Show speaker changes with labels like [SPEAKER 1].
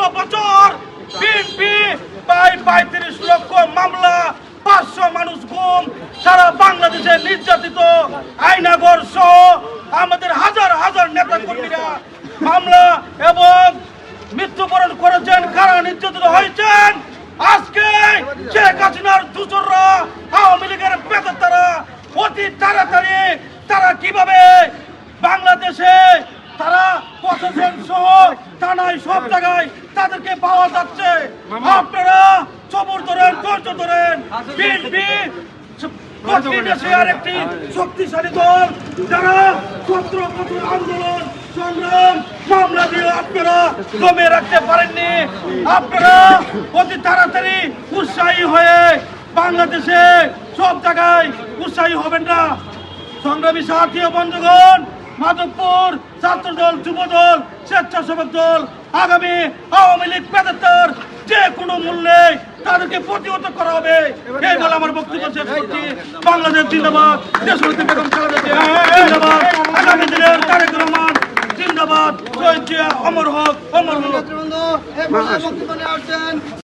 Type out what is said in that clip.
[SPEAKER 1] ষোলো বছর বিএনপি প্রায় পঁয়ত্রিশ লক্ষ মামলা, পাঁচশো মানুষ গুম, সারা বাংলাদেশে নির্যাতিত আইনাগর সহ আমাদের হাজার হাজার নেতা কর্মীরা মামলা এবং মৃত্যুবরণ করেছেন, কারা নির্যাতিত হয়েছেন? আজকে শেখ হাসিনার দূষররা আওয়ামী লীগের পেতারা অতি তাড়াতাড়ি তারা কীভাবে বাংলাদেশে তারা প্রশাসন সহ থানায় সব জায়গায় তাদেরকে পাওয়া যাচ্ছে। আপনারা সবর ধরেন ধৈর্য ধরেন। বিএনপি একটি শক্তিশালী দল যারা সতেরো আন্দোলন সংগ্রাম মামলা দিয়ে আপনারা রাখতে পারেননি। আপনারা অতি তাড়াতাড়ি উৎসাহী হয়ে বাংলাদেশে সব জায়গায় উৎসাহী হবেন না। সংগ্রামী সাথী ও বন্ধুগণ মাধবপুর ছাত্র দল যুব দল স্বেচ্ছাসেবক দল, আগামী আওয়ামী লীগ পেদাত্তর, যে কোনো মূল্যে তাদেরকে প্রতিহত করা হবে। এই বলে আমার বক্তব্য শেষ করছি। বাংলাদেশ জিন্দাবাদ, দেশনেত্রী বেগম জিন্দাবাদ। আগামী দিনের তারেক রহমান জিন্দাবাদ। অমর হোক অমর হোক।